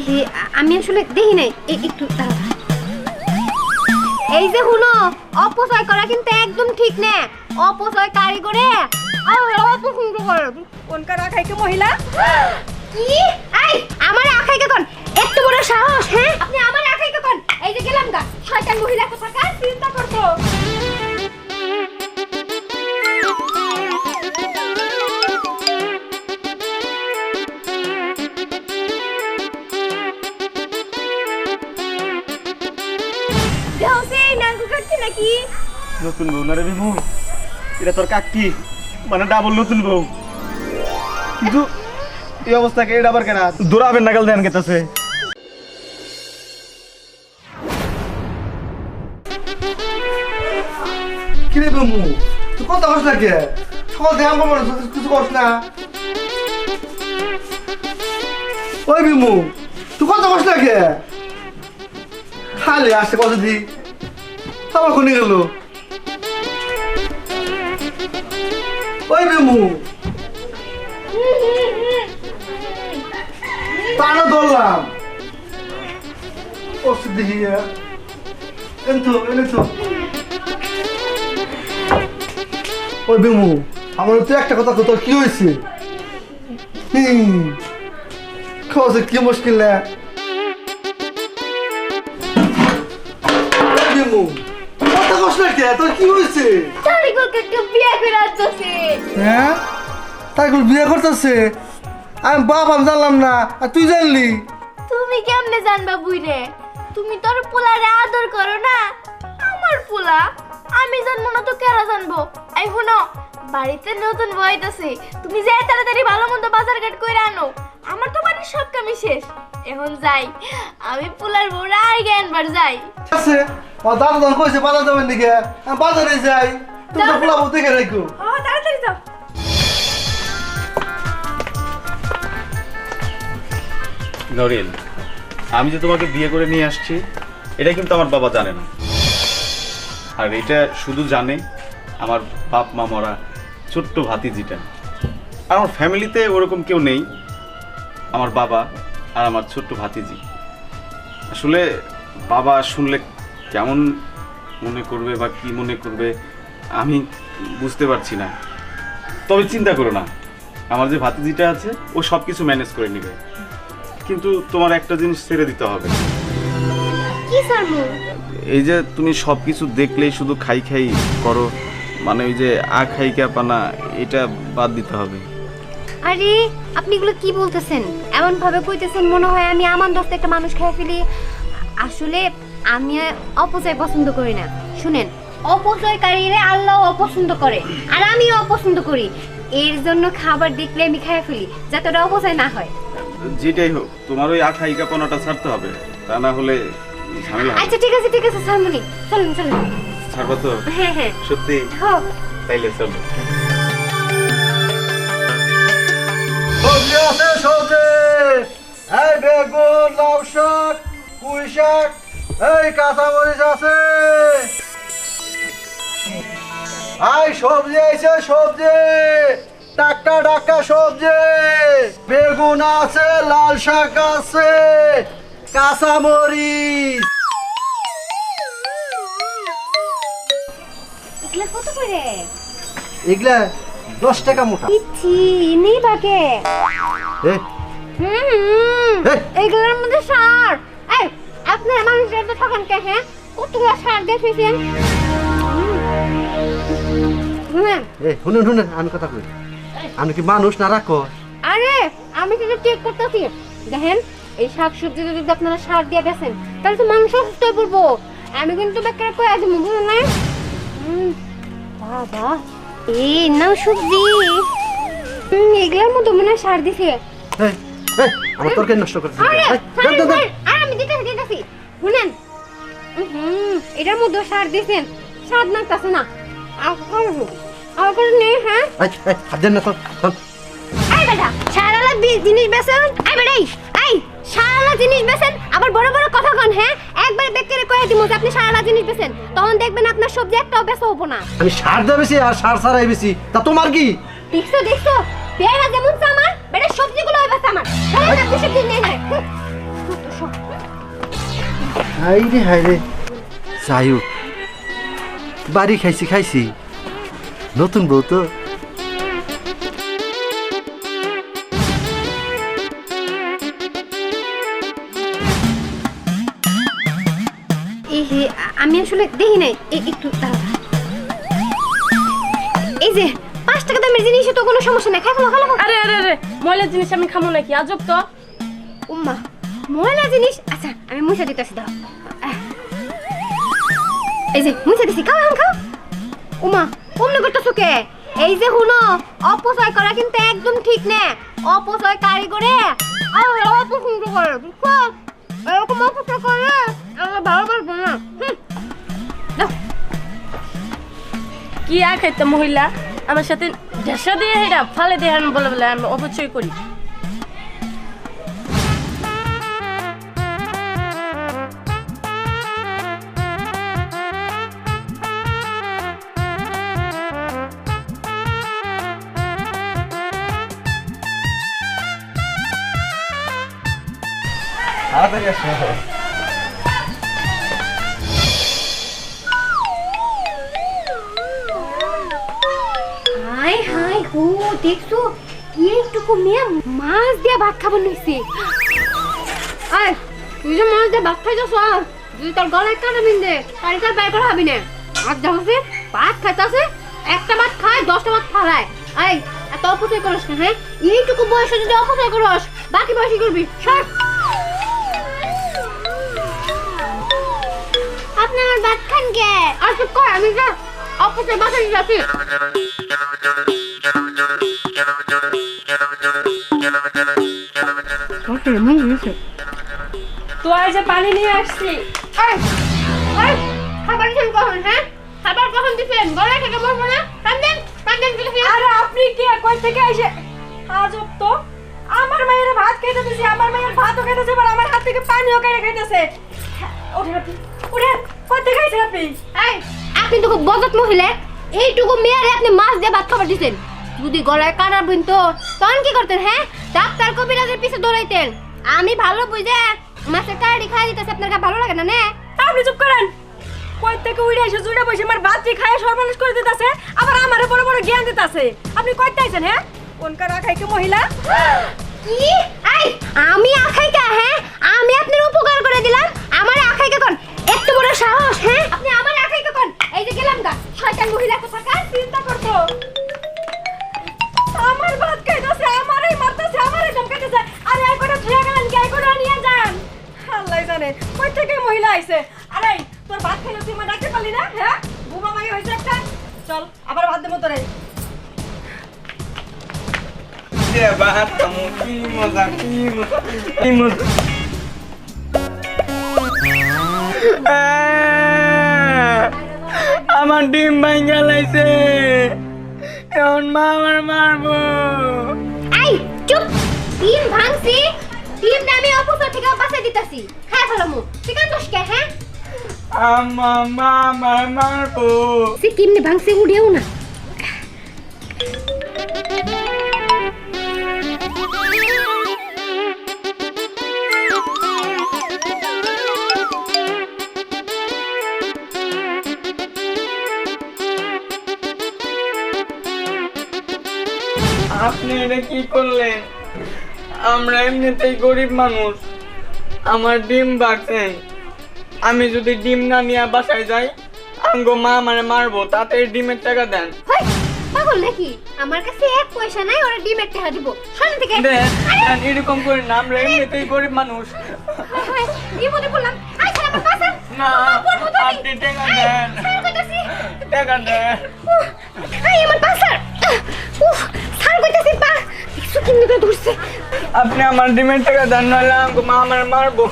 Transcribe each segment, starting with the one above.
দেখি আমি আসলে দেখি নাই। একটু এই যে হুনো অপচয় করা কিন্তু একদম ঠিক না। অপচয় কারিগরে। অপছন্দ করে কোনকার আখাইকে মহিলা? কি? এই আমার আখাইকে কোন। এত বড় সাহস হ্যাঁ? আপনি আমার আখাইকে কোন। এই যে গেলাম গা শয়তান নতুন বউ রে বিমু এটা তোর কাকি মানে ডাবল নতুন বউ। কিন্তু এই কেনা? দৌড়াবেন নাগাল দেন কিরে বেমু তুই আমার কিছু না। বিমু, তুই কথা কস না কে? খালি আসছে কত দি আমার কোনে গেল। ওই বিমু তারা ধরলাম। এনেছো ওই বেমু আমার তো একটা কথা কথা কি হয়েছে কি মুশকিল কস না কে তোর কি হয়েছে বিয়ে করে আসছে হ্যাঁ? বিয়ে করতেছে? আমি বাপ আমি জানলাম না। আর তুই জানলি? তুমি কেমনে জানবা বুইরে? তুমি তোর পোলারে আদর করো না? আমার পোলা আমি জানব না তো কেরা জানব? এই শুনো বাড়িতে নতুন বইতেছে তুমি যে তাড়াতাড়ি ভালো মন্দ বাজার ঘাট করে আনো আমার তো বাড়ির সব কামই শেষ। এখন যাই আমি পোলার বউরা আর জ্ঞানবার যাই। আছে। দাদা দাদা কইছে বাজার যাবেন দিকে আমি বাজারে যাই। তুমি তো বলতে দেখে রাখো তাড়াতাড়ি যাও। আমি যে তোমাকে বিয়ে করে নিয়ে আসছি এটা কিন্তু আমার বাবা জানে না। আর এটা শুধু জানে আমার বাপ মা মরা ছোট্ট ভাতিজিটা। আর আমার ফ্যামিলিতে ওরকম কেউ নেই আমার বাবা আর আমার ছোট্ট ভাতিজি। আসলে বাবা শুনলে কেমন মনে করবে বা কি মনে করবে আমি বুঝতে পারছি না। তবে চিন্তা করো না। আমার যে ভাতিজিটা আছে ও সব কিছু ম্যানেজ করে নেবে। কিন্তু তোমার একটা জিনিস ছেড়ে দিতে হবে। কি এই যে তুমি সব কিছু দেখলেই শুধু খাই খাই করো মানে ওই যে আ খাই পানা এটা বাদ দিতে হবে। আরে আপনি এগুলো কি বলতেছেন? এমন ভাবে কইতেছেন মনে হয় আমি আমার দোস্ত একটা মানুষ খেয়ে ফেলি। আসলে আমি অপচয় পছন্দ করি না। শুনেন অপচয়কারীরা আল্লাহ অপছন্দ করে আর আমিও অপছন্দ করি। এর জন্য খাবার দেখলে আমি খেয়ে ফেলি যাতে ওটা অপচয় না হয়। যেটাই হোক তোমার ওই আ খাই পানাটা ছাড়তে হবে তা না হলে ঝামেলা আচ্ছা ঠিক আছে ঠিক আছে সারমনি চলুন চলুন। ছাড়বা তো? হ্যাঁ হ্যাঁ। সত্যি? হোক তাইলে চলো। সবজি আছে সবজি এই বেগুন লাউ শাক পুঁই শাক এই কাঁচা মরিচ আছে। এই সবজি আছে সবজি। টাকা টাকা সবজি। বেগুন আছে লাল শাক আছে। কাঁচা মরিচ। এগুলা কত করে? এগুলা দশ টাকা মোটা। ইচ্ছি নেই বাকে। এগুলোর মধ্যে সার। এই আপনি মানুষের তো ঠকান কে হ্যাঁ? কতগুলো সার দেখেছেন হুম। এ শুনুন শুনুন আমি কথা কই। আমি কি মানুষ না রাখো আরে আমি কিন্তু চেক করতেছি। দেখেন এই শাক সবজি যদি আপনারা সার দিয়ে বেছেন তাহলে তো মাংস সুস্থ হয়ে পড়ব। আমি কিন্তু বেকার করে আছি বুঝলেন না? বাবা এই নাও সবজি। এগুলোর মধ্যে মনে সার দিছে। এই, এই, আমার তরকারি নষ্ট করে। আরে শুনেন? এটার মধ্যে সার দিছেন স্বাদ না। করে নেই হ্যাঁ? হাত দেন না তো, বেটা সারালা জিনিস বেচেন এই বেটা এই এই সারালা জিনিস বেচেন আবার বড় বড় কথা কন হ্যাঁ? একবার বেকারে কয়ে দিমু যে আপনি সারালা জিনিস বেচেন তখন দেখবেন আপনার সবজি একটাও বেচা হব না। আমি সার দিয়ে বেশি আর সার ছাড়াই বেশি। তা তোমার কি? দেখছ দেখছ? বেড়া যেমন আমার বেড়া সবজিগুলো আমার। আপনি সবজি নেই না হাই রে হাই রে যাই হোক বাড়ি খাইছি খাইছি। নতুন বউ তো। হে আমি আসলে দেখি নাই। একটু এই যে পাঁচ টাকা দামের জিনিস তো কোনো সমস্যা নাই। খাই ফেলো খাই ফেলো। আরে আরে আরে ময়লা জিনিস আমি খামো নাকি? আজব তো। উম্মা ময়লা জিনিস। আচ্ছা আমি মুছে দাও এই যে, মুছে দিছি, খাও এখন, খাও। উমা করতেছো কে? এই যে হুনো অপচয় করা কিন্তু একদম ঠিক না। অপচয় কারিগরে অপছন্দ করে এরকম অপচয় করে আমার ভালো না। কি আর খাইতে মহিলা? আমার সাথে ঢেসা দিয়ে হেরা ফালে দিয়ে বলে বলে আমি অপচয় করি। তাড়াতাড়ি আসো। হাই হাই, হো, দেখছ? এইটুকু মেয়ে মাছ দিয়ে ভাত খাবার নইছে আয়, তুই যে মাছ দিয়ে ভাত খাইতেছ, যদি তোর গলায় কাটা বিন্দে তাহলে তার বের করা হবি না। আর দেখছে ভাত খাইতেছে, একটা ভাত খায়, দশটা ভাত ফালায়। আয়, এত অপচয় করস না হ্যাঁ? এইটুকু বয়সে যদি অপচয় করস, বাকি বয়সে করবি? সর। খান কে আর চুপ কর আমি যা অপচয় বাসায় যাচ্ছি। তো যে পানি নিয়ে আসছি খাবার দিছেন কখন হ্যাঁ? খাবার কখন দিছেন গলায় থেকে মরবো না। কান্দেন কান্দেন আরে আপনি কে? কই থেকে এসে আজব তো। আমার মায়ের ভাত খাইতে দিছি আমার মায়ের ভাতও খাইতেছে এবার আমার হাত থেকে পানিও কেড়ে খাইতেছে। ওঠে আপনি ওঠে কই থেকে আইছেন আপনি? এই আপনি তো খুব বজত মহিলা। এইটুকু মেয়ারে আপনি মাছ দিয়ে ভাত খাবার দিছেন। যদি গলায় তখন কি করতেন হ্যাঁ? ডাক্তার কবিরাজের পিছে দৌড়াইতেন। আমি ভালো বুঝে মাছের কাড়ি খাই দিতেছে আপনার কাছে ভালো লাগে না নে? আপনি চুপ করেন। কই থেকে উড়ে এসে জুড়ে বসে আমার বাচ্চি খায় সর্বনাশ করে দিতেছে আবার আমারে বড় বড় জ্ঞান দিতেছে। আপনি কই আইছেন হ্যাঁ? কোনকার মহিলা? কি? এই আমি আখাইকা হ্যাঁ? আমি আপনার উপকার করে দিলাম। আমার আখাইকা কোন বড় সাহস হ্যাঁ? আপনি আমার আখাইকা কোন। এই যে গেলাম গা। শয়তান মহিলা কোথাকার? চিন্তা করতো। আমার ভাত খাইতেছে আমারই মারতেছে আমারই ধমকাইতেছে আরে এই করে ধুয়ে গেলেন কি? এই করে নিয়ে যান। আল্লাহ জানে কই থেকে মহিলা আইছে। আরে তোর ভাত খাইলে তুই মা ডাকতে পারলি না? হ্যাঁ? বুবা মাই হয়েছে একটা। চল আবার ভাত দেবো তোরে। আমার ডিম ভাঙ্গা লাইছে এখন মা আমার মারবো। এই চুপ। ডিম ভাঙছি ডিম না আমি অপসর থেকে বাঁচাই দিতাছি। হ্যাঁ ভালো মু তুই আছে দোষ কে হ্যাঁ? আমার মা আমার মারবো। সে কিমনে ভাঙছে উড়েও না। কি করলেন আমরা এমনিতেই গরিব মানুষ। আমার ডিম বাড়ছেন আমি যদি ডিম না নিয়ে বাসায় যাই আমগো মা আমারে মারবো তাতে ডিমের টাকা দেন। হই পাগল নাকি? আমার কাছে এক পয়সা নাই ওরা ডিমের টাকা দিব। সামনে থেকে দেন এরকম করে না আমরা এমনিতেই গরিব মানুষ। মনে করলাম আই পাশা না আপনি টাকা দেন। টাকা দেন। আই আমার উফ কইতাছি পা আপনি আমার ডিমের টাকা দেন নাহলে আমগো মা আমার মারবো।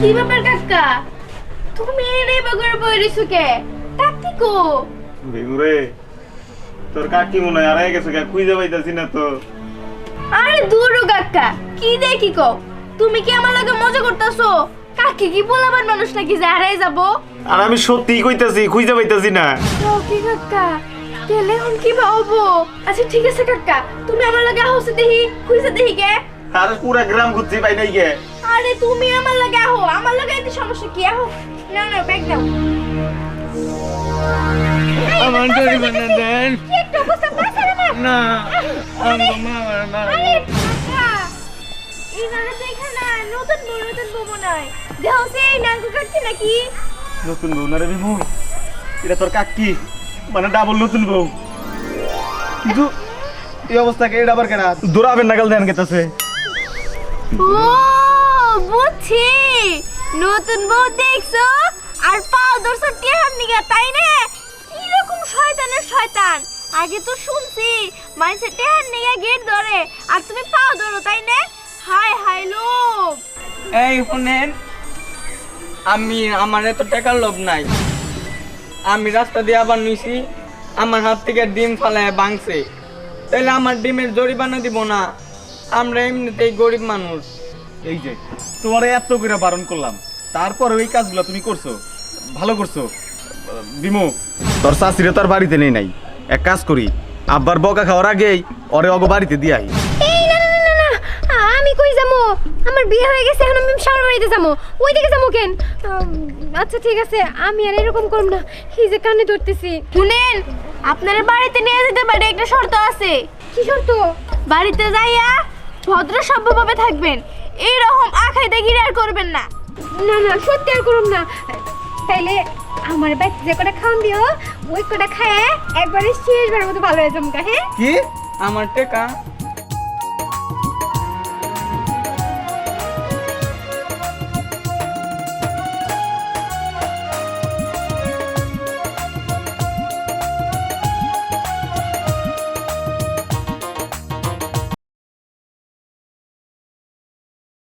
কি ব্যাপার কাকা? তুমি এনে বগর বইরিছো কে? কাকি কো বেগুরে তোর কাকি মনে হয় হারাই গেছে খুঁজে পাইতাছি না তো। আরে দূরও কাকা কি দেখি কো তুমি কি আমার লগে মজা করতেছো? কাকি কি বলাবার মানুষ নাকি যে হারাই যাব? আর আমি সত্যিই কইতাছি খুঁজে পাইতাছি না। কি কাকা তাহলে এখন কি ভাববো আচ্ছা ঠিক আছে কাকা তুমি আমার লাগে হাউসে দেখি খুঁজে দেখি কে আর পুরা গ্রাম ঘুরছি পাই নাই গে। আরে তুমি আমার লাগে আহো আমার লাগে এত সমস্যা কি? আহো না না ব্যাগ দাও। আমার জরিমানা দেন। কি একটা অবস্থা পাইছে না। না আমগো মা আমার মারবো আরে কাকা। এই জায়গা তো এখানে নতুন বউ নতুন বউ মনে হয়। দেহ সেই নাঙ্গু কাটছে নাকি? নতুন বউ না রে বিমু এটা তোর কাকি মানে ডাবল নতুন বউ। কিন্তু এই অবস্থাকে এটা আবার কেনা দৌড়াবেন নাগাল দেন গেতেছে ও বুঝছি। নতুন বউ দেখছ? আর পাও ধরছো টেহার নিগা তাই না? কীরকম শয়তানের শয়তান। আগে তো শুনছি মানুষের টেহার নিয়ে গেট ধরে আর তুমি পাও ধরো তাই না? হাই হাই লোক এই, শুনেন। আমি, আমার এত টাকার লোভ নাই। আমি রাস্তা দিয়ে আবার নিছি, আমার হাত থেকে ডিম ফালায় ভাঙছে। তাহলে আমার ডিমের জরিমানা দিব না। আমরা এমনিতেই গরিব মানুষ। এই যে, তোমার এত করে বারণ করলাম। তারপর ওই কাজগুলো তুমি করছ। ভালো করছ। বিমু, তোর শাশুড়ি তোর বাড়িতে নেই নাই। এক কাজ করি, আব্বার বকা খাওয়ার আগেই ওরে অগ বাড়িতে দিয়ে আই এই না না না না না আমি কই যাব আমার বিয়ে হয়ে গেছে এখন আমি শাওয়ার বাড়িতে যাব। ওই দিকে যাব কেন? আচ্ছা ঠিক আছে আমি আর এরকম করব না। এই যে কানে ধরতেছি। শুনেন আপনার বাড়িতে নিয়ে যেতে পারে একটা শর্ত আছে। কি শর্ত? বাড়িতে যাইয়া ভদ্র সভ্যভাবে থাকবেন। এই রকম আখাইতে গিরে আর করবেন না। না না সত্যি আর করুম না। তাইলে আমার বাইক যে কটা খাওয়ান দিও ওই কটা খায় একবারে শেষবার মতো ভালো হয়ে যাব হ্যাঁ? কি? আমার টাকা